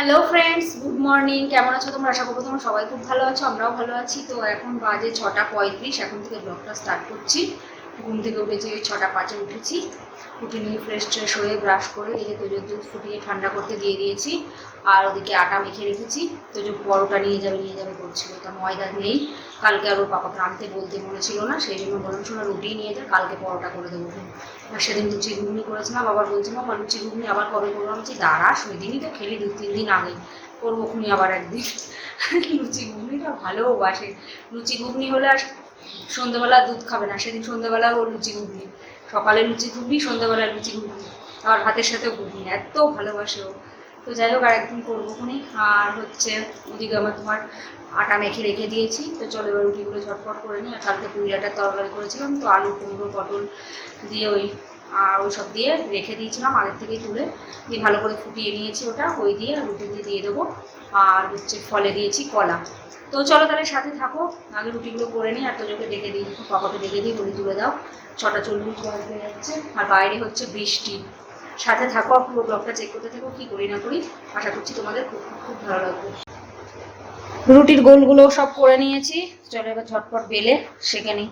Hello friends good morning কেমন আছো তোমরা? আশা করব তোমরা সবাই খুব ভালো আছো, আমরাও ভালো আছি। তো এখন বাজে ছটা পঁয়ত্রিশ, এখন থেকে ব্লগটা স্টার্ট করছি। ঘুম থেকে উঠেছি, ছটা পাঁচে উঠেছি। উঠে নিয়ে ফ্রেশ ট্রেশ হয়ে ব্রাশ করে এই যে দুধ ফুটিয়ে ঠান্ডা করতে দিয়ে দিয়েছি। আর ওদিকে আটা মেখে রেখেছি। তোজো পরোটা নিয়ে যাবে নিয়ে যাবে করছিল তা ময়দা নেই। কালকে আর ওর পাপাকে আনতে বলতে মনে ছিল না সেই জন্য বললাম শোনা রুটি নিয়ে যা কালকে পরোটা করে দেবো। আর সেদিন লুচি ঘুগনি করেছিলাম আবার বলছিলাম আমার লুচি ঘুগনি আবার কবে করব? আমি বলছি, দাঁড়া সেদিনই তো খেলি দু তিন দিন আগে করব খুনি আবার একদিন। লুচি ঘুগনিটা ভালোবাসে লুচি ঘুগনি হলে আর সন্ধ্যেবেলা দুধ খাবে না সেদিন সন্ধ্যেবেলা ও লুচি ঘুগনি সকালে লুচি ঘুগনি সন্ধ্যেবেলা লুচি ঘুগনি আর ভাতের সাথে ঘুগনি এত ভালোবাসে ও। তো যাই হোক আর একদিন করব খুনি আর হচ্ছে ওদিকে আমার তোমার আটা মেখে রেখে দিয়েছি। তো চলো এবার রুটিগুলো ঝটপট করে নিই। আর কালকে পুরিয়াটার তরকারি করেছিলাম, তো আলু, কুমড়ো, পটল দিয়ে ওই আর ওই সব দিয়ে রেখে দিয়েছিলাম আগের থেকেই তুলে। দিয়ে ভালো করে ফুটিয়ে নিয়েছি ওটা, ওই দিয়ে রুটি দিয়ে দিয়ে দেবো। আর হচ্ছে ফলে দিয়েছি কলা। তো চলো তাহলে সাথে থাকো। আগে রুটিগুলো করে নিই আর তোজোকে ডেকে দিই পাপাকে ডেকে দিই বলি তুলে দাও। ছটা চল্লিশ বাজ হয়ে যাচ্ছে, আর বাইরে হচ্ছে বৃষ্টি। সাথে থাকো, পুরো ব্লগটা চেক করতে থাকো, কী করি না করি, আশা করছি তোমাদের খুব খুব ভালো লাগবে। রুটির গোলগুলো সব করে নিয়েছি। চলে এবার ঝটপট বেলে সেখানে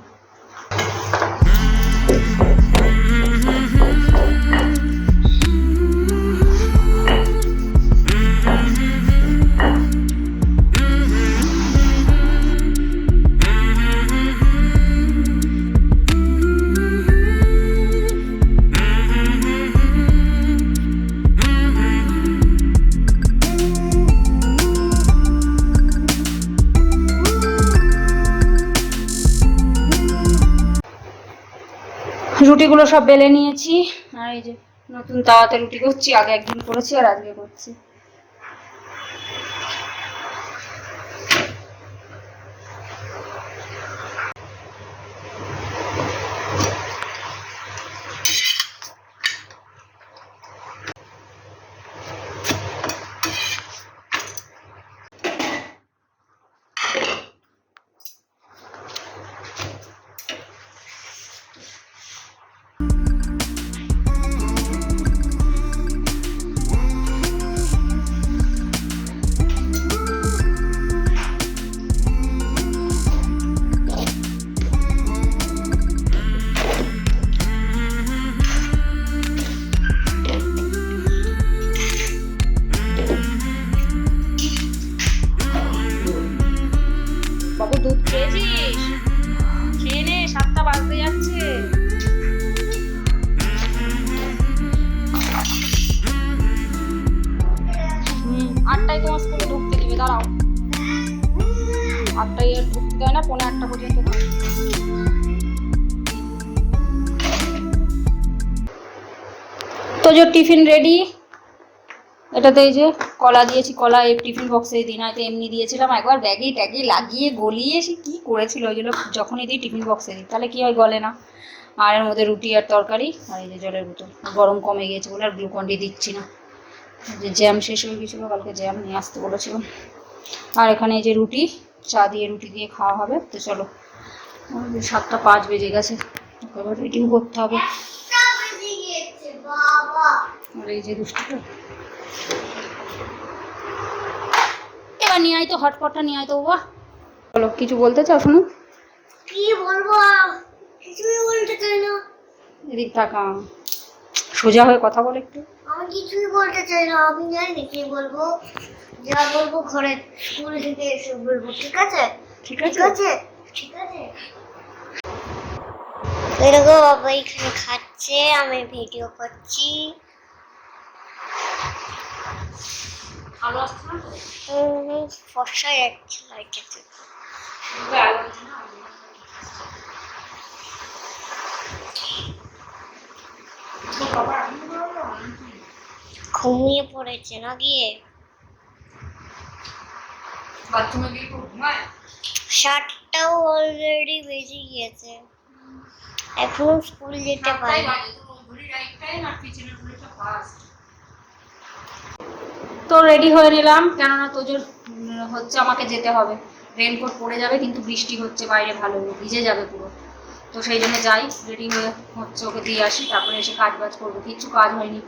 রুটিগুলো সব বেলে নিয়েছি। আর এই যে নতুন তাওয়াতে রুটি করছি, আগে একদিন করেছি আর আজকে করছি। এটাতে এই যে কলা দিয়েছি, কলা এই টিফিন বক্সে দিন হয়তো এমনি দিয়েছিলাম। একবার ব্যাগে ট্যাগে লাগিয়ে গলিয়ে সে কী করেছিল ওই জন্য যখনই দিই টিফিন বক্সে দিই। তাহলে কী হয় গলে না। আর এর মধ্যে রুটি আর তরকারি আর এই যে জলের বোতল। গরম কমে গিয়েছে বলে আর গ্লুকন ডি দিচ্ছি না। যে জ্যাম শেষ হয়ে গেছিল কালকে জ্যাম নিয়ে আসতে বলেছিলাম আর এখানে এই যে রুটি, চা দিয়ে রুটি দিয়ে খাওয়া হবে। তো চলো সাতটা পাঁচ বেজে গেছে। এবার রেডিও করতে হবে। আর এই যে দুষ্টুটা? এবার নিয়ে আয় তো হটপটটা নিয়ে আয় তো বাবা বলো কিছু বলতে চাও শুনুন কি বলব? কিছুই বলতে চাই না। এদিক টাকা সোজা হয়ে কথা বলে একটু। আমি কিছুই বলতে চাই না আমি জানি কি বলব। যা বলব ঘরে স্কুল থেকে এসে বলব ঠিক আছে? ঠিক আছে। ঠিক আছে? এরকম বাবা এখানে খাচ্ছে আমি ভিডিও করছি। আলো আসছে না আলো না। ঘুমিয়ে পড়েছে না গিয়ে বাথরুমে গিয়ে ঘুমায় সাতটাও অলরেডি বেজে গিয়েছে এখনও স্কুল যেতে পারে আর পিছনের ঘড়িটা fast। তো রেডি হয়ে নিলাম। কেননা তোজোর হচ্ছে আমাকে যেতে হবে। রেনকোট পরে যাবে, কিন্তু বৃষ্টি হচ্ছে, বাইরে ভালো ভিজে যাবে পুরো। তো সেই জন্য যাই রেডি হয়ে হচ্ছে ওকে দিয়ে আসি, তারপরে এসে কাজ বাজ করব। কিচ্ছু কাজ হয়নি।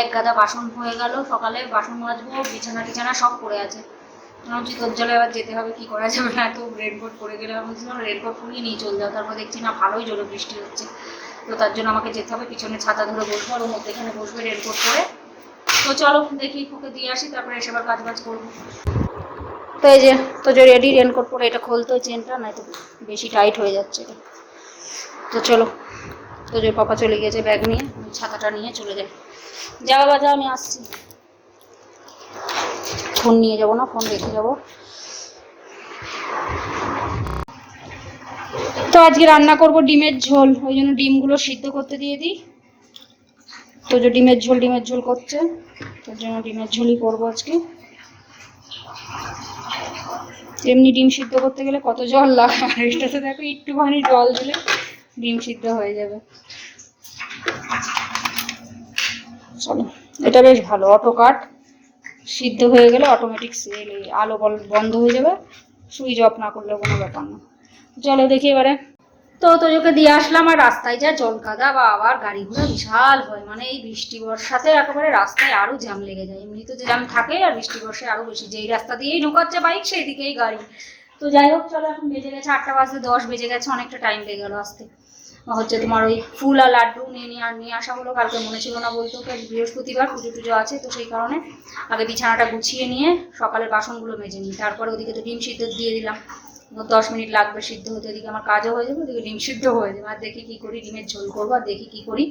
এক গাদা বাসন হয়ে গেল, সকালে বাসন মাজবো, বিছানা টিছানা সব পড়ে আছে। বলছি তোর জলে এবার যেতে হবে, কি করা যাবে? না, তো রেনকোট পরে গেলে আমি বলছিলাম রেনকোট পরিয়ে নিয়ে চলে যাও। তারপর দেখছি, না, ভালোই জোরে বৃষ্টি হচ্ছে। তো তার জন্য আমাকে যেতে হবে, পিছনে ছাতা ধরে বসবো, আর ওর মধ্যে এখানে বসবে রেনকোট পরে। তো চলো দেখি ওকে দিয়ে আসি, তারপরে এসে আবার কাজ বাজ করব। তো এই যে তো যে রেডি রেনকোট পরে এটা খুলতে চেনটা নয়তো বেশি টাইট হয়ে যাচ্ছে এটা। তো চলো তো যে পাপা চলে গিয়েছে ব্যাগ নিয়ে ছাতাটা নিয়ে চলে যাই। যা বাবা, যা, আমি আসছি। ফোন নিয়ে যাব না ফোন রেখে যাব। তো আজকে রান্না করব ডিমের ঝোল, ওই জন্য ডিমগুলো সিদ্ধ করতে দিয়ে দিই। তো যে ডিমের ঝোল ডিমের ঝোল করছে তার জন্য ডিমের ঝোলই করব আজকে। এমনি ডিম সিদ্ধ করতে গেলে কত জল লাগে, আর এটাতে দেখো একটুখানি জল দিলে ডিম সিদ্ধ হয়ে যাবে। চলো, এটা বেশ ভালো, অটো কাট। সিদ্ধ হয়ে গেলে অটোমেটিক সেল আলো বল- বন্ধ হয়ে যাবে। সুইচ অফ না করলে কোনো ব্যাপার না। চলো দেখি এবারে। তো তোজোকে দিয়ে আসলাম আর রাস্তায় যা জল কাদা বা আবার গাড়ি বিশাল হয়। মানে এই বৃষ্টি বর্ষাতে একেবারে রাস্তায় আরও জ্যাম লেগে যায়। এমনি তো জ্যাম থাকে আর বৃষ্টি বর্ষায় আরও বেশি। যেই রাস্তা দিয়েই ঢোকাচ্ছে বাইক সেই দিকেই গাড়ি। তো যাই হোক, চলো এখন বেজে গেছে আটটা বাজতে দশ, বেজে গেছে অনেকটা টাইম লেগে গেলো আসতে। হচ্ছে তোমার ওই ফুল আর লাড্ডু নিয়ে নিয়ে আর নিয়ে আসা হলো। কালকে মনে ছিল না বলতো বৃহস্পতিবার পুজো টুজো আছে, তো সেই কারণে আগে বিছানাটা গুছিয়ে নিয়ে সকালের বাসনগুলো মেজে নিই। তারপরে ওদিকে তো ডিম সিদ্ধ দিয়ে দিলাম। দশ মিনিট লাগবে সিদ্ধ হতে, এদিকে আমার কাজও হয়ে যাবে, ওদিকে ডিম সিদ্ধ হয়ে যাবে। আর দেখি কি করি, ডিমের ঝোল করব, আর দেখি কি করি।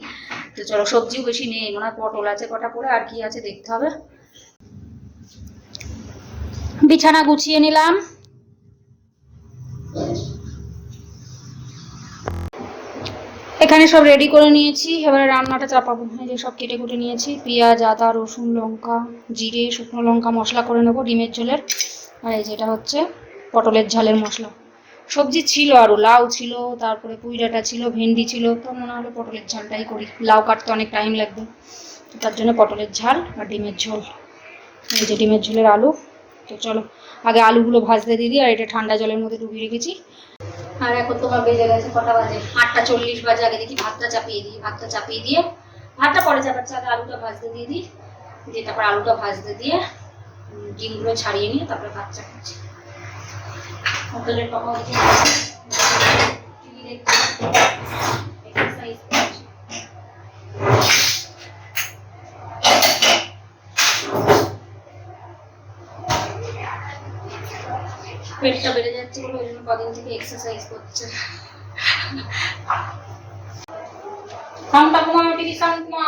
তো চলো, সবজিও বেশি নেই, মনে হয় পটল আছে কটা করে আর কি আছে দেখতে হবে। বিছানা গুছিয়ে নিলাম। এখানে সব রেডি করে নিয়েছি। এবারে রান্নাটা চাপাবো। যে সব কেটে কুটে নিয়েছি। পেঁয়াজ, আদা, রসুন, লঙ্কা, জিরে, শুকনো লঙ্কা মশলা করে নেব ডিমের ঝোলের। আর এই যেটা হচ্ছে পটলের ঝালের মশলা। সবজি ছিল আরও লাউ ছিল, তারপরে পুঁই ডাঁটা ছিল, ভেন্ডি ছিল, তো মনে হলো পটলের ঝালটাই করি। লাউ কাটতে অনেক টাইম লাগবে। তার জন্য পটলের ঝাল আর ডিমের ঝোল। এই যে ডিমের ঝোলের আলু। তো চলো, আগে আলুগুলো ভাজতে দিয়ে দিই আর এটা ঠান্ডা জলের মধ্যে ডুবিয়ে রেখেছি। আর এখন তোমার বেজে গেছে কটা বাজে? আটটা চল্লিশ বাজে, আগে দেখি ভাতটা চাপিয়ে দিই, ভাতটা চাপিয়ে দিয়ে ভাতটা পরে চাপাচ্ছে, আগে আলুটা ভাজতে দিয়ে দিই। দিয়ে তারপর আলুটা ভাজতে দিয়ে ডিমগুলো ছাড়িয়ে নিয়ে তারপরে ভাত চাপাচ্ছি। হোটেলের পাপা করছে। পেটটা বেড়ে যাচ্ছে বলে ওই জন্য কদিন থেকে এক্সারসাইজ করছে। শান্ত ঘুমাও টিভি শান্ত ঘুমাও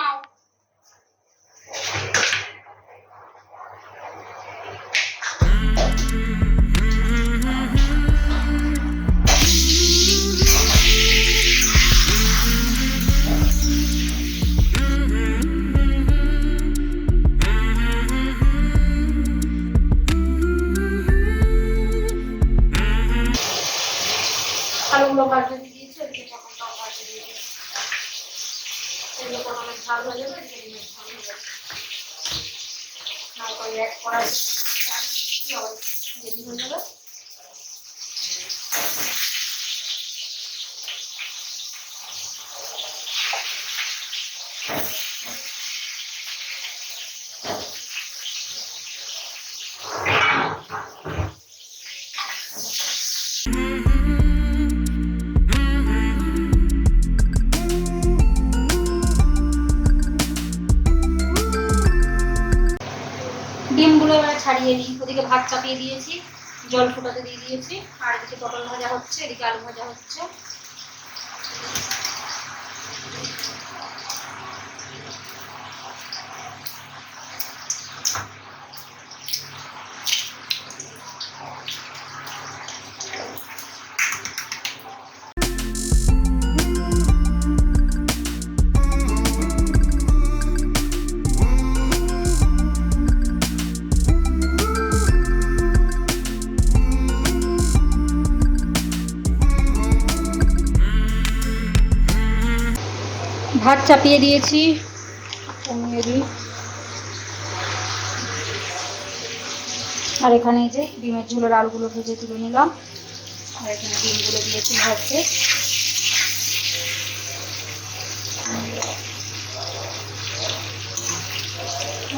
এগুলো পটলের ঝাল হয়ে যাবে এদিকে ডিমের হয়ে যাবে তারপরে এক কড়াই কি হবে? রেডি হয়ে যাবে ওদিকে ভাত চাপিয়ে দিয়েছি, জল ফোটাতে দিয়ে দিয়েছি, আর এদিকে পটল ভাজা হচ্ছে, এদিকে আলু ভাজা হচ্ছে। চাপিয়ে দিয়েছি। কমিয়ে দিই আর এখানে এই যে ডিমের ঝোলের আলুগুলো ভেজে তুলে নিলাম। আর এখানে ডিমগুলো দিয়েছি ভাজতে।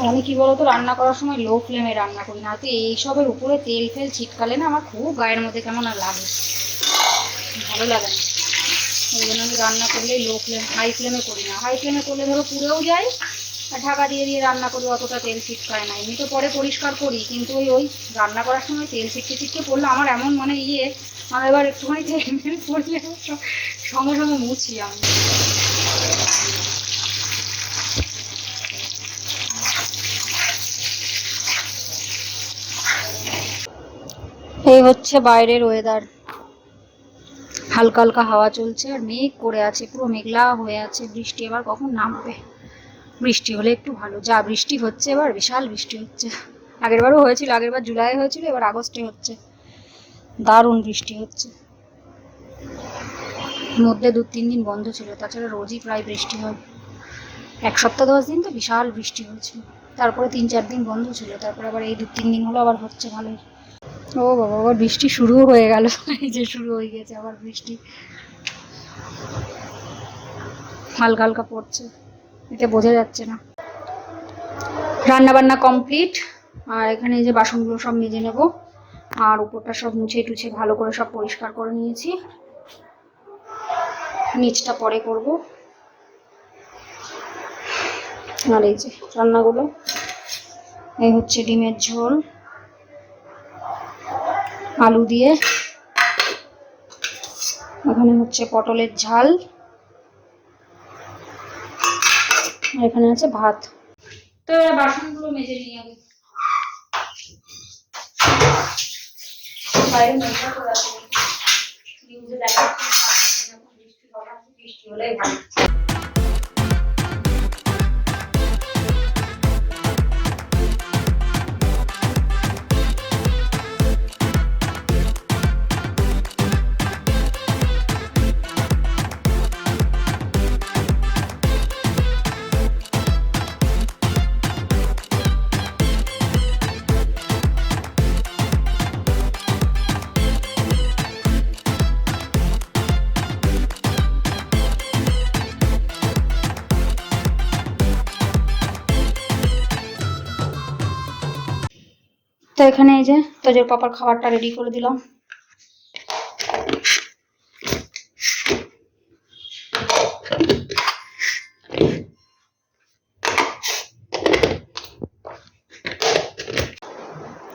আমি কি বলতো, রান্না করার সময় লো ফ্লেমে রান্না করি না। তো এইসবের উপরে তেল ফেল ছিটকালে না আমার খুব গায়ের মধ্যে কেমন আর লাগে। ভালো লাগে না। ওই জন্য আমি রান্না করলে লো ফ্লেম হাই ফ্লেমে করি না। হাই ফ্লেমে করলে ধরো পুড়েও যায়, আর ঢাকা দিয়ে দিয়ে রান্না করি অতটা তেল ছিটকায় না। এমনি তো পরে পরিষ্কার করি, কিন্তু ওই ওই রান্না করার সময় তেল ছিটকে ছিটকে পড়লে। আমার এমন মানে ইয়ে আমার এবার একটুখানি তেল পড়লে সঙ্গে সঙ্গে মুছি আমি। এই হচ্ছে বাইরের ওয়েদার হালকা হালকা হাওয়া চলছে আর মেঘ করে আছে, পুরো মেঘলা হয়ে আছে। বৃষ্টি এবার কখন নামবে? বৃষ্টি হলে একটু ভালো। যা বৃষ্টি হচ্ছে এবার, বিশাল বৃষ্টি হচ্ছে। আগের বারও হয়েছিল আগের বার জুলাই হয়েছিল, এবার আগস্টে হচ্ছে। দারুণ বৃষ্টি হচ্ছে। মধ্যে দু তিন দিন বন্ধ ছিল, তাছাড়া রোজই প্রায় বৃষ্টি হয়। এক সপ্তাহ দশ দিন তো বিশাল বৃষ্টি হয়েছিল তারপরে তিন চার দিন বন্ধ ছিল, তারপরে আবার এই দু তিন দিন হলো আবার হচ্ছে ভালোই। ও বাবা, আবার বৃষ্টি শুরু হয়ে গেল। এই যে শুরু হয়ে গেছে, আবার বৃষ্টি। হালকা হালকা পড়ছে, এতে বোঝা যাচ্ছে না। রান্না বান্না কমপ্লিট আর এখানে যে বাসনগুলো সব মেজে নেব, আর উপরটা সব মুছে টুছে ভালো করে সব পরিষ্কার করে নিয়েছি। নিচটা পরে করব। আর এই যে রান্নাগুলো, এই হচ্ছে ডিমের ঝোল। আলু দিয়ে। এখানে হচ্ছে পটলের ঝাল। এখানে আছে ভাত। তো এবার বাসনগুলো মেজে নিই আগে বাইরে মেঘলা করে আছে নিউজে দেখাচ্ছে বৃষ্টি হলেই ভালো। তো এখানে এই যে তোজের পাপার খাবারটা রেডি করে দিলাম।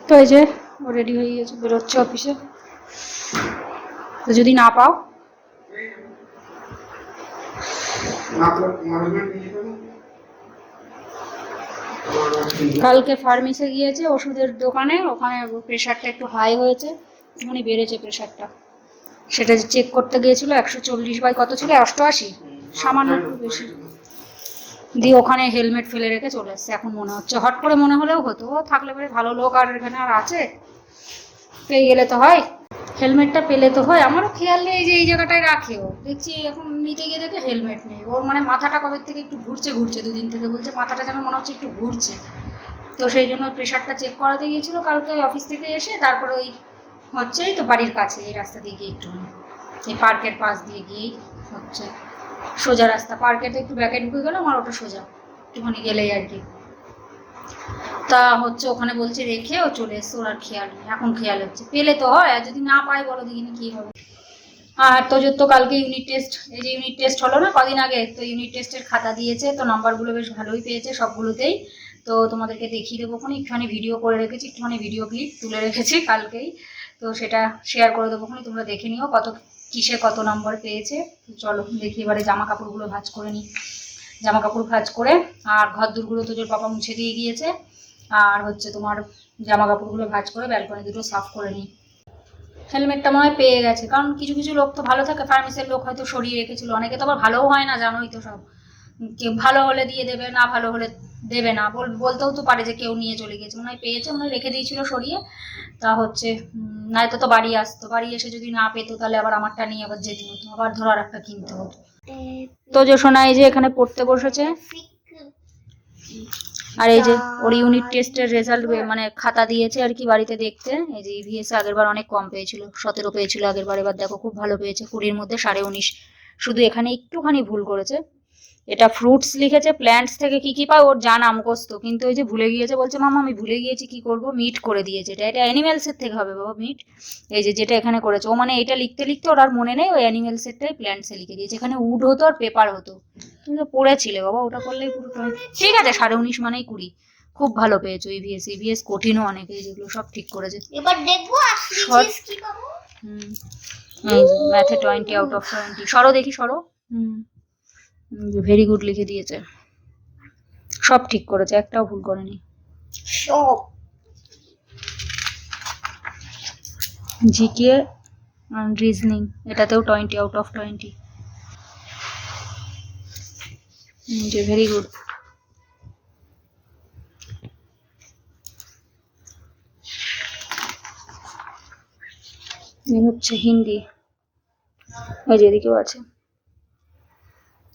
তো এই যে রেডি হয়ে গেছে বেরোচ্ছে অফিসে তো যদি না পাও। কালকে ফার্মেসে গিয়েছে, ওষুধের দোকানে, ওখানে প্রেশারটা একটু হাই হয়েছে একটুখানি বেড়েছে প্রেশারটা সেটা চেক করতে গিয়েছিল, একশো চল্লিশ বাই কত ছিল? অষ্টআশি সামান্য একটু বেশি। দিয়ে ওখানে হেলমেট ফেলে রেখে চলে এসছে। এখন মনে হচ্ছে, হট করে মনে হলেও হতো। থাকলে পরে ভালো লোক আর এখানে আর আছে। পেয়ে গেলে তো হয়। হেলমেটটা পেলে তো হয়। আমারও খেয়াল নেই যে এই জায়গাটায় রাখে ও। দেখছি এখন নিতে গিয়ে দেখে হেলমেট নেই। ওর মানে মাথাটা কবে থেকে একটু ঘুরছে ঘুরছে। দুদিন থেকে বলছে, মাথাটা যেন মনে হচ্ছে একটু ঘুরছে। তো সেই জন্য প্রেশারটা চেক করাতে গিয়েছিল কালকে অফিস থেকে এসে, তারপরে ওই হচ্ছে তো বাড়ির কাছে, এই রাস্তা দিয়ে গিয়ে একটু এই পার্কের পাশ দিয়ে গিয়েই হচ্ছে সোজা রাস্তা। পার্কে তো একটু ব্যাকে ঢুকে গেলাম, আর ওটা সোজা। একটুখানি গেলেই আর কি। তা হচ্ছে ওখানে বলছে, রেখে ও চলে এসছে, ওর আর খেয়াল নেই। এখন খেয়াল হচ্ছে। পেলে তো হয়, আর যদি না পাই বলো দেখিনি কি হবে। আর তোজোর তো কালকে ইউনিট টেস্ট এই যে ইউনিট টেস্ট হলো না কদিন আগে, তো ইউনিট টেস্টের খাতা দিয়েছে, তো নাম্বারগুলো বেশ ভালোই পেয়েছে সবগুলোতেই। তো তোমাদেরকে দেখিয়ে দেবো একটুখানি ভিডিও করে রেখেছি, একটুখানি ভিডিও ক্লিপ তুলে রেখেছি কালকেই। তো সেটা শেয়ার করে দেবো তোমরা দেখে নিও কত, কিসে কত নম্বর পেয়েছে। তো চলো, দেখি এবারে জামা কাপড়গুলো ভাঁজ করে নিই। জামা কাপড় ভাঁজ করে, আর ঘর দূরগুলো তোজোর পাপা মুছে দিয়ে গিয়েছে, আর হচ্ছে তোমার জামা কাপড়গুলো ভাঁজ করে ব্যালকনি দুটো সাফ করে নিই। হেলমেটটা মনে হয় পেয়ে গেছে, কারণ কিছু কিছু লোক তো ভালো থাকে ফার্মেসির লোক হয়তো সরিয়ে রেখেছিল। অনেকে তো আবার ভালোও হয় না, জানোই তো সব। ভালো হলে দিয়ে দেবে, না ভালো হলে দেবে না। বল, বলতেও তো পারে যে কেউ নিয়ে চলে গেছে মনে হয় পেয়েছে, মনে রেখে দিয়েছিল সরিয়ে। তা হচ্ছে নয়তো তো বাড়ি আসতো। বাড়ি এসে যদি না পেতো, তাহলে আবার আমারটা নিয়ে আবার যেতে হতো। আবার ধরো আর একটা কিনতে হতো। তো শোনা এই যে এখানে পড়তে বসেছে। আর এই যে ওর ইউনিট টেস্টের রেজাল্ট মানে খাতা দিয়েছে আর কি বাড়িতে দেখতে। এই যে ইভিএস আগের বার অনেক কম পেয়েছিল, সতেরো পেয়েছিল আগের বার এবার দেখো খুব ভালো পেয়েছে। কুড়ির মধ্যে সাড়ে উনিশ। শুধু এখানে একটুখানি ভুল করেছে। এটা ফ্রুটস লিখেছে প্ল্যান্টস থেকে কি কি পায় ওর জানা মুখস্থ। কিন্তু ওই যে ভুলে গিয়েছে বলছে মামা আমি ভুলে গিয়েছি কি করব মিট করে দিয়েছে। এটা এটা অ্যানিমেলস এর থেকে হবে বাবা মিট এই যে যেটা এখানে করেছে ও মানে এটা লিখতে লিখতে ওর আর মনে নেই ওই অ্যানিমেলস এরটাই প্ল্যান্টস লিখে দিয়েছে। এখানে উড হতো আর পেপার হতো। তুমি তো পড়েছিলে বাবা ওটা করলেই পুরো ঠিক আছে সাড়ে উনিশ মানেই কুড়ি। খুব ভালো পেয়েছ ইভিএস ইভিএস কঠিনও অনেক যেগুলো সব ঠিক করেছে। এবার দেখব যে ম্যাথে টোয়েন্টি আউট অফ টোয়েন্টি সরো দেখি সরো। হুম। ভেরি গুড লিখে দিয়েছে। সব ঠিক করেছে একটাও ভুল করেনি। সব। জিকে রিজনিং এটাতেও twenty out of twenty very good হচ্ছে হিন্দি। ওই যে এদিকেও আছে।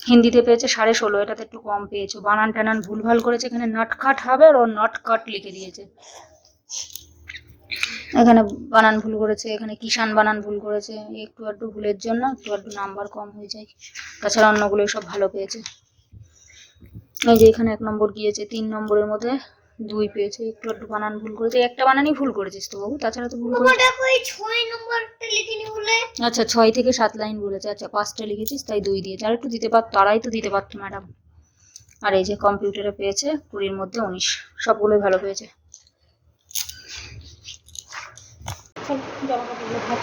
হিন্দিতে পেয়েছে সাড়ে ষোলো, এটাতে একটু কম পেয়েছে। বানান টানান ভুলভাল করেছে, এখানে নটকাট হবে আর ও নট কাট লিখে দিয়েছে। এখানে বানান ভুল করেছে, এখানে কিষান বানান ভুল করেছে, একটু একটু ভুলের জন্য একটু একটু নাম্বার কম হয়ে যায়। তাছাড়া অন্যগুলো সব ভালো পেয়েছে। এই যে এখানে এক নম্বর গিয়েছে, তিন নম্বরের মধ্যে দুই পেয়েছে একটু আধটু বানান ভুল করেছে একটা বানানই ভুল করেছিস তো বাবু তাছাড়া তো ভুল করে বাবা দেখো এই নম্বরটা লিখিনি বলে। আচ্ছা ছয় থেকে সাত লাইন বলেছে আচ্ছা পাঁচটা লিখেছিস তাই দুই দিয়েছে আর একটু দিতে পারতো আড়াই তো দিতে পারতো ম্যাডাম। আর এই যে কম্পিউটারে পেয়েছে কুড়ির মধ্যে উনিশ সবগুলোই ভালো পেয়েছে। চল, জামা কাপড়গুলো ভাঁজ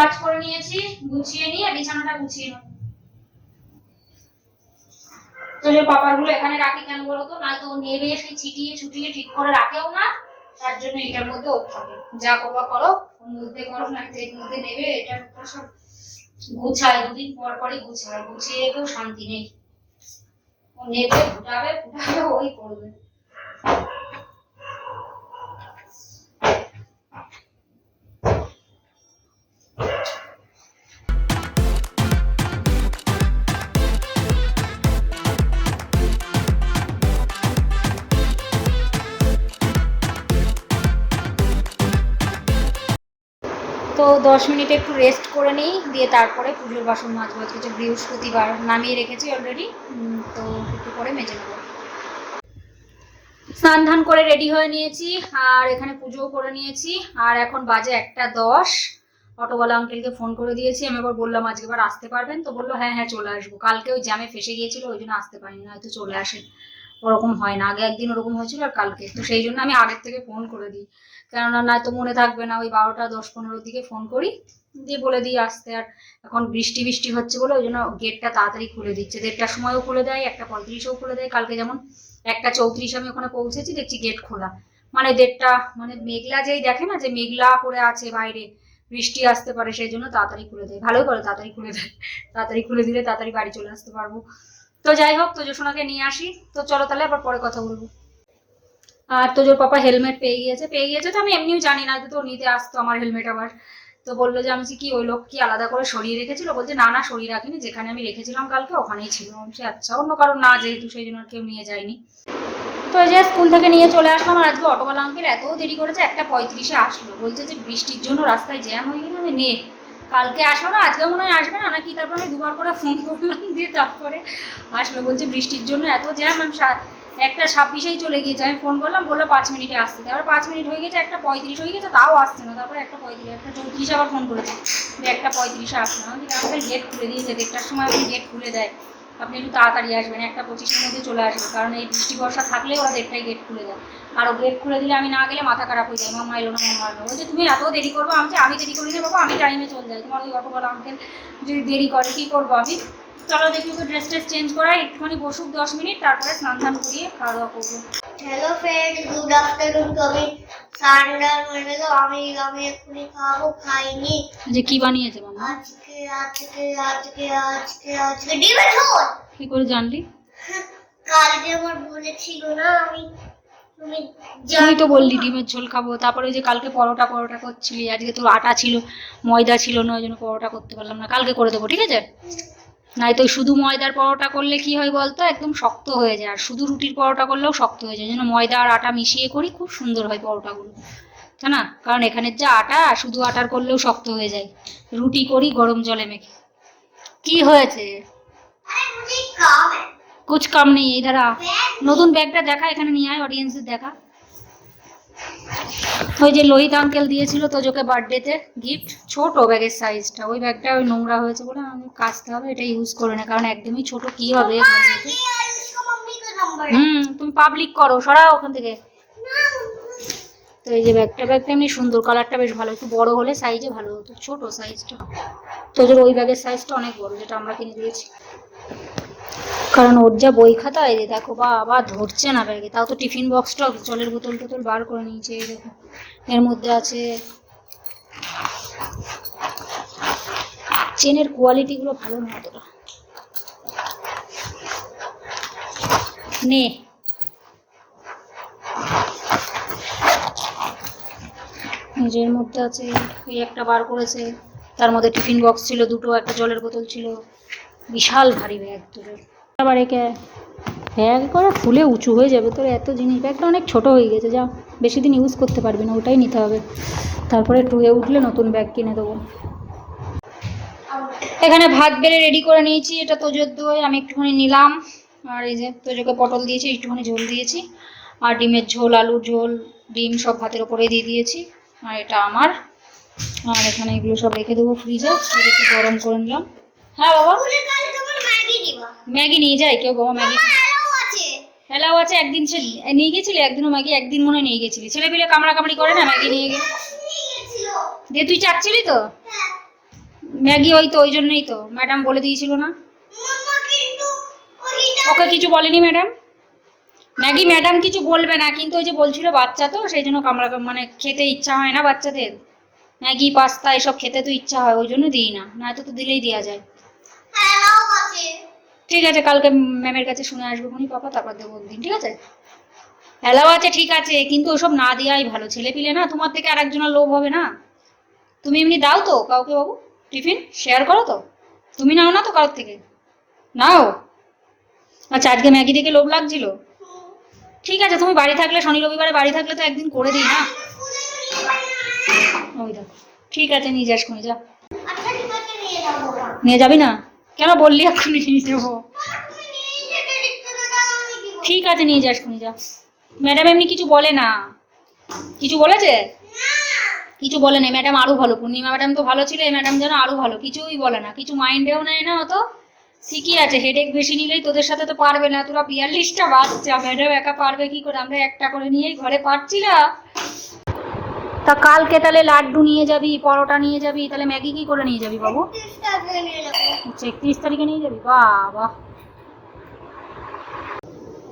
ভাঁজ করে নিয়েছি, গুছিয়ে নিয়ে বিছানাটা গুছিয়ে নেব। তো যে পাপারগুলো এখানে রাখি কেন বলো তো? নয়তো ও নেবে এসে ছিটিয়ে ছুটিয়ে ঠিক করে রাখেও না, তার জন্য এটার মধ্যে ও থাকে। যা করবা করো, ওর মধ্যে করো না এর মধ্যে নেবে এটার সব গুছায়, দুদিন পর পরই গুছায়, গুছিয়ে রেখেও শান্তি নেই। ও নেবে, ফুটাবে ফুটাবে, ওই করবে। দশ মিনিট একটু রেস্ট করে নিই, দিয়ে তারপরে পুজোর বাসন মাজবো। আজকে হচ্ছে বৃহস্পতিবার, নামিয়ে রেখেছি অলরেডি তো একটু করে মেজে নেব। স্নান ধান করে রেডি হয়ে নিয়েছি, আর এখানে পুজোও করে নিয়েছি। আর এখন বাজে একটা দশ। অটোওয়ালা আঙ্কেলকে ফোন করে দিয়েছি, আমি এবার বললাম, আজকে এবার আসতে পারবেন? তো বলল হ্যাঁ হ্যাঁ চলে আসব। কালকে ওই জ্যামে ফেসে গিয়েছিল, ওই জন্য আসতে পারিনি হয়তো চলে আসেন। ওরকম হয় না, আগে একদিন ওরকম হয়েছিল আর কালকে। তো সেই জন্য আমি আগের থেকে ফোন করে দিই। কেননা না তো মনে থাকবে না, ওই বারোটা দশ পনেরোর দিকে ফোন করি, দিয়ে বলে দিই আসতে। আর এখন বৃষ্টি বৃষ্টি হচ্ছে বলে ওই জন্য গেটটা তাড়াতাড়ি খুলে দিচ্ছে। দেড়টার সময়ও খুলে দেয়, একটা পঁয়ত্রিশেও খুলে দেয়। কালকে যেমন একটা চৌত্রিশ আমি ওখানে পৌঁছেছি, দেখছি গেট খোলা। মানে দেড়টা মানে মেঘলা যেই দেখে না, যে মেঘলা করে আছে বাইরে, বৃষ্টি আসতে পারে, সেই জন্য তাড়াতাড়ি খুলে দেয়। ভালোই করে তাড়াতাড়ি খুলে দেয়। তাড়াতাড়ি খুলে দিলে তাড়াতাড়ি বাড়ি চলে আসতে পারব। তো যাই হোক তোজোসোনাকে নিয়ে আসি। তো চলো তাহলে আবার পরে কথা বলব। আর তোজোর পাপা হেলমেট পেয়ে গিয়েছে পেয়ে গিয়েছে তো আমি এমনিও জানি না তো নিতে আসতো আমার হেলমেট আবার। তো বলল যে আমি কি, ওই লোক কি আলাদা করে সরিয়ে রেখেছিল? বলছে, না না, সরিয়ে রাখিনি, যেখানে আমি রেখেছিলাম কালকে, ওখানেই ছিল। বলছি আচ্ছা অন্য কারণ না, যেহেতু সেই জন্য কেউ নিয়ে যায়নি। তো এই যে স্কুল থেকে নিয়ে চলে আসলাম, আর আজকে অটোওয়ালা আঙ্কেল এত দেরি করেছে, একটা পঁয়ত্রিশে আসলো। বলছে যে বৃষ্টির জন্য রাস্তায় জ্যাম হয়ে গেল নে। কালকে আসলো না? আজকে মনে হয় আসবে না? নাকি তারপর আমি দুবার করে ফোন করলাম দিয়ে তারপরে আসলো বলছে বৃষ্টির জন্য এত জ্যাম আমি একটা ছাব্বিশেই চলে গিয়েছে। আমি ফোন করলাম, বলল পাঁচ মিনিটে আসতে তারপর পাঁচ মিনিট হয়ে গেছে, একটা পঁয়ত্রিশ হয়ে গেছে, তাও আসছে না। তারপরে একটা পঁয়ত্রিশ, একটা চৌত্রিশে আবার ফোন করেছে যে একটা পঁয়ত্রিশে আসছে না। আমি আমাদের গেট খুলে দিয়েছে। দেড়টার সময় আপনি গেট খুলে দেয়। আপনি একটু তাড়াতাড়ি আসবেন, একটা পঁচিশের মধ্যে চলে আসবেন কারণ এই বৃষ্টি বর্ষা থাকলে ওরা দেড়টায় গেট খুলে দেয়। আরও গেট খুলে দিলে আমি না গেলে মাথা খারাপ হয়ে যায়। মামা এলো না মামা এলো বলছে তুমি এত দেরি করব? আমি আমি দেরি করি না বাবা আমি টাইমে চলে যাই। তোমার ওই অটোওয়ালা আঙ্কেল যদি দেরি করে কী করব আমি? চলো দেখি ওকে ড্রেস ট্রেস চেঞ্জ করাই। একটুখানি বসুক দশ মিনিট তারপরে স্নান ধান করিয়ে খাওয়া দাওয়া করব। হ্যালো ফ্রেন্ড গুড আফটারনুন কবে। সান্ডার হয়ে গেল আমি আমি এক্ষুনি খাব খাইনি। যে কি বানিয়েছে মামা? আজকে আজকে আজকে আজকে আজকে ডিমের ঝোল। কি করে জানলি? কালকে আমার বলেছিল না আমি তুই তো বললি ডিমের ঝোল খাব তারপরে ওই যে কালকে পরোটা পরোটা করছিলি আজকে তোর আটা ছিল ময়দা ছিল না ওই জন্য পরোটা করতে পারলাম না কালকে করে দেবো ঠিক আছে? নাই তো শুধু ময়দার পরোটা করলে কি হয় বলতো একদম শক্ত হয়ে যায় আর শুধু রুটির পরোটা করলেও শক্ত হয়ে যায় যেন ময়দা আর আটা মিশিয়ে করি খুব সুন্দর হয় পরোটাগুলো তাই না কারণ এখানের যা আটা শুধু আটার করলেও শক্ত হয়ে যায় রুটি করি গরম জলে মেখে। কি হয়েছে? আরে মুঝে কাম है কুচ কাম নেই এই ধারা बैग নতুন ব্যাগটা দেখা এখানে নিয়ে আয় অডিয়েন্সের দেখা ওই যে লোহিত আঙ্কেল দিয়েছিল তোজোকে বার্থডেতে গিফট ছোট ব্যাগের সাইজটা ওই ব্যাগটা ওই নোংরা হয়েছে বলে আমি কাচতে হবে এটা ইউজ করে না কারণ একদমই ছোট কি হবে ये और इसका मम्मी का नंबर है হুম তুমি পাবলিক করো সরাও ওখান থেকে ना তো এই যে ব্যাগটা ব্যাগটা এমনি সুন্দর কালারটা বেশ ভালো একটু বড় হলে সাইজে ভালো হতো ছোট সাইজটা তোদের ওই ব্যাগের সাইজটা অনেক বড় যেটা আমরা কিনে দিয়েছি কারণ ওর যা বই খাতা, এই দেখো বা আবার ধরছে না ব্যাগে। তাও তো টিফিন বক্সটা জলের বোতল টোতল বার করে নিয়েছে, এই দেখো। এর মধ্যে আছে চেনের কোয়ালিটিগুলো ভালো না অতটা। নে। নিজের মধ্যে আছে, এই একটা বার করেছে। তার মধ্যে টিফিন বক্স ছিল দুটো, একটা জলের বোতল ছিল। বিশাল ভারী ব্যাগ তোর আবার একে ব্যাগ করে ফুলে উঁচু হয়ে যাবে তোর এত জিনিস। ব্যাগটা অনেক ছোট হয়ে গেছে, যা বেশি দিন ইউজ করতে পারবি না, ওটাই নিতে হবে। তারপরে টুয়ে উঠলে নতুন ব্যাগ কিনে দেবো। এখানে ভাত বেড়ে রেডি করে নিয়েছি, এটা তোজোর দই, আমি একটুখানি নিলাম। আর এই যে তোজোকে পটল দিয়েছি, একটুখানি ঝোল দিয়েছি। আর ডিমের ঝোল, আলুর ঝোল, ডিম সব ভাতের ওপরে দিয়ে দিয়েছি। আর এটা আমার। আর এখানে এগুলো সব রেখে দেবো ফ্রিজে একটু গরম করে নিলাম। হ্যাঁ বাবা? ম্যাগি নিয়ে যাই কেউ বাবা ম্যাগি হেলাও আছে। একদিন সে নিয়ে গেছিলি একদিনও ম্যাগি একদিন মনে নিয়ে গেছিলি। ছেলে পিলে কামড়া কামড়ি করে না ম্যাগি নিয়ে গেলে দিয়ে তুই চাচ্ছিলি তো? ম্যাগি ওই তো ওই জন্যই তো। ম্যাডাম বলে দিয়েছিল না? ওকে কিছু বলেনি ম্যাডাম ম্যাগি ম্যাডাম কিছু বলবে না কিন্তু ওই যে বলছিল বাচ্চা তো সেই জন্য কামড়া মানে খেতে ইচ্ছা হয় না বাচ্চাদের। ম্যাগি পাস্তা এসব খেতে তো ইচ্ছা হয় ওই জন্য দিই না। নয়তো তো দিলেই দেওয়া যায়। ঠিক আছে কালকে ম্যামের কাছে শুনে আসব উনি পাপা তারপর দেবো দিন ঠিক আছে? অ্যালাও আছে ঠিক আছে কিন্তু ওসব না দেওয়াই ভালো। ছেলে পিলে না তোমার থেকে আর একজনের লোভ হবে না। তুমি এমনি দাও তো কাউকে বাবু টিফিন শেয়ার করো তো। তুমি নাও না তো কারোর থেকে। নাও। আচ্ছা আজকে ম্যাগি দেখে লোভ লাগছিল? ঠিক আছে তুমি বাড়ি থাকলে শনি রবিবারে বাড়ি থাকলে তো একদিন করে দিই না। ওই দেখো। ঠিক আছে নিয়ে যাস কোনে যা। আচ্ছা নিয়ে যাবি না? কেন বললি? এক্ষুনি নিয়ে যাব। তুমি নিয়ে যেতে দিচ্ছ না তাও আমি দিব ঠিক আছে, নিয়ে যাস কোনে যা ম্যাডাম এমনি কিছু বলে না। কিছু বলেছে? কিছু বলে না ম্যাডাম আরও ভালো। পূর্ণিমা ম্যাডাম তো ভালো ছিল ম্যাডাম যেন আরও ভালো। কিছুই বলে না। কিছু মাইন্ডেও নেয় না অত। ঠিকই আছে হেডেক বেশি নিলেই তোদের সাথে তো পারবে না। তোরা বিয়াল্লিশটা বাচ্চা। ম্যাডাম একা পারবে কি করে? আমরা একটা করে নিয়েই ঘরে পারছি না। তা কালকে তাহলে লাড্ডু নিয়ে যাবি পরোটা নিয়ে যাবি তাহলে ম্যাগি কি করে নিয়ে যাবি বাবু? একত্রিশ তারিখে নিয়ে যাবি? বাহ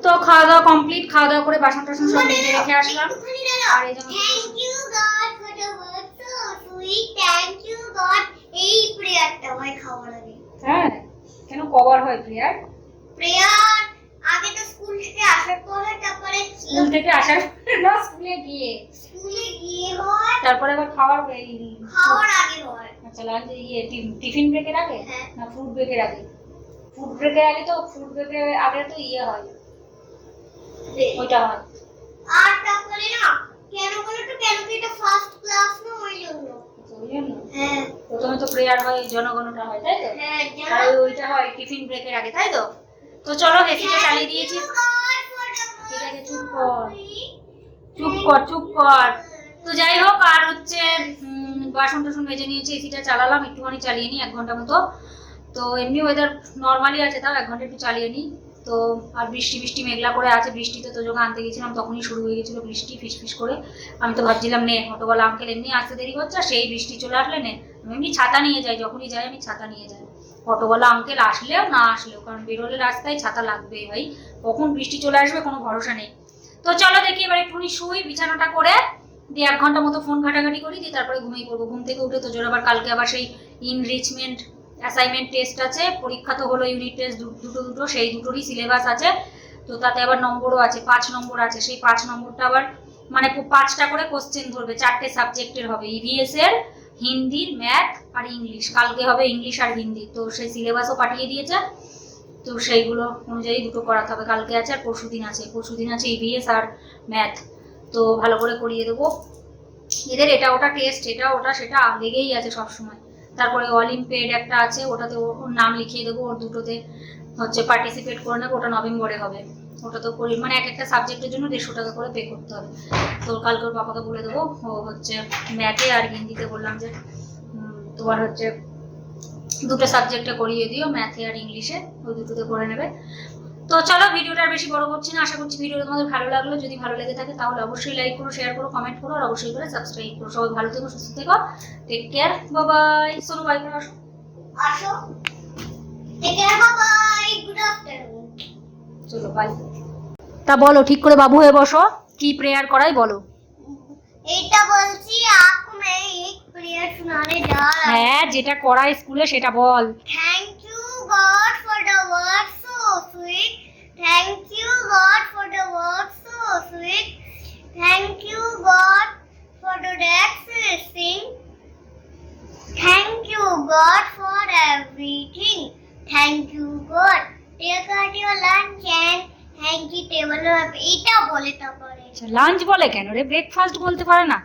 তো খাওয়া দাওয়া কমপ্লিট খাওয়া দাওয়া করে বাসন টাসন সব মেজে রেখে আসলাম। আর এই যে Thank you God for the word so sweet. Thank you God. এই প্রেয়ারটা আমার খাওয়ার আগে। হ্যাঁ কেন কভার হয় প্লেয়ার প্রেয়ার আগে তো স্কুল থেকে আসার পরে তারপরে স্কুল থেকে আসার না স্কুলে গিয়ে। স্কুলে গিয়ে হয় তারপরে আবার খাওয়ার খাওয়ার আগে হয়। আচ্ছা লাঞ্চ ইয়ে টিফিন ব্রেকের আগে? হ্যাঁ। না ফুড ব্রেকের আগে? ফুড ব্রেকের আগে তো ফুড ব্রেকের আগে তো ইয়ে হয়। ওইটা হয়। আর তারপরে না কেন বলো তো কেন কি এটা ফার্স্ট ক্লাস না ওই জন্য? ওই জন্য? হ্যাঁ। প্রথমে তো প্রেয়ার হয় জনগণটা হয় তাই তো? হ্যাঁ ওইটা হয় টিফিন ব্রেকের আগে তাই তো? তো চলো এসিটা চালিয়ে দিয়েছি। ঠিক আছে চুপ কর। চুপ কর চুপ কর। তো যাই হোক আর হচ্ছে বাসন টাসন মেজে নিয়েছি এসিটা চালালাম একটুখানি চালিয়ে নিই এক ঘণ্টা মতো। তো এমনি ওয়েদার নর্মালি আছে তাও এক ঘণ্টা একটু চালিয়ে নিই। তো আর বৃষ্টি বৃষ্টি মেঘলা করে আছে বৃষ্টিতে তো যখন আনতে গেছিলাম তখনই শুরু হয়ে গেছিল বৃষ্টি ফিস ফিস করে। আমি তো ভাবছিলাম নে অটোওয়ালা আঙ্কেল এমনি আসতে দেরি করছে আর সেই বৃষ্টি চলে আসলে নে। আমি এমনি ছাতা নিয়ে যাই যখনই যাই আমি ছাতা নিয়ে যাই। অটোওয়ালা আঙ্কেল আসলেও না আসলেও, কারণ বেরোলে রাস্তায় ছাতা লাগবেই ভাই। কখন বৃষ্টি চলে আসবে কোনো ভরসা নেই। তো চলো দেখি এবার একটুখানি শুই, বিছানাটা করে দিয়ে এক ঘণ্টা মতো ফোন ঘাটাঘাটি করি, দিয়ে তারপরে ঘুমিয়ে পড়ব। ঘুম থেকে উঠে তো জোর আবার কালকে আবার সেই ইনরিচমেন্ট অ্যাসাইনমেন্ট টেস্ট আছে, পরীক্ষা তো হলো ইউনিট টেস্ট দুটো দুটো, সেই দুটোরই সিলেবাস আছে। তো তাতে আবার নম্বরও আছে, পাঁচ নম্বর আছে, সেই পাঁচ নম্বরটা আবার মানে পাঁচটা করে কোশ্চেন ধরবে, চারটে সাবজেক্টের হবে ইভিএস এর হিন্দির ম্যাথ আর ইংলিশ। কালকে হবে ইংলিশ আর হিন্দি। তো সেই সিলেবাসও পাঠিয়ে দিয়েছে। তো সেইগুলো অনুযায়ী দুটো করাতে হবে। কালকে আছে আর পরশু দিন আছে। পরশু দিন আছে ইভিএস আর ম্যাথ। তো ভালো করে করিয়ে দেবো। এদের এটা ওটা টেস্ট এটা ওটা সেটা লেগেই আছে সবসময়। তারপরে অলিম্পিয়াড একটা আছে ওটাতে ওর নাম লিখিয়ে দেবো। ওর দুটোতে হচ্ছে পার্টিসিপেট করে নেব। ওটা নভেম্বরে হবে। ওটা তো করি মানে এক একটা সাবজেক্টের জন্য দেড়শো টাকা করে পে করতে হবে। তো কালকে ওর পাপাকে বলে দেবো, ও হচ্ছে ম্যাথে আর হিন্দিতে বললাম যে তোমার হচ্ছে দুটো সাবজেক্টে করিয়ে দিও ম্যাথে আর ইংলিশে, ওই দুটোতে করে নেবে। তো চলো, ভিডিওটা আর বেশি বড় করছি না, আশা করছি ভিডিওটা তোমাদের ভালো লাগল। যদি ভালো লেগে থাকে তাহলে অবশ্যই লাইক করো শেয়ার করো কমেন্ট করো, আর অবশ্যই করে সাবস্ক্রাইব করো। সবাই ভালো থেকো, সুস্থ থেকো। Take care bye Sonu bye করে আসো। Take care bye good afternoon চলো বাই তা বলো ঠিক করে বাবু হয়ে বসো। কি প্রেয়ার করাই বলো। এইটা বলছি আপ মে প্রেয়ার শোনানে যা হ্যাঁ যেটা করাই স্কুলে সেটা বল। Thank you God for the word so sweet thank you God for the word so sweet thank you God for the sing thank you God for everything thank you God lunch আচ্ছা, বলে কেন? রে breakfast বলতে পারে না?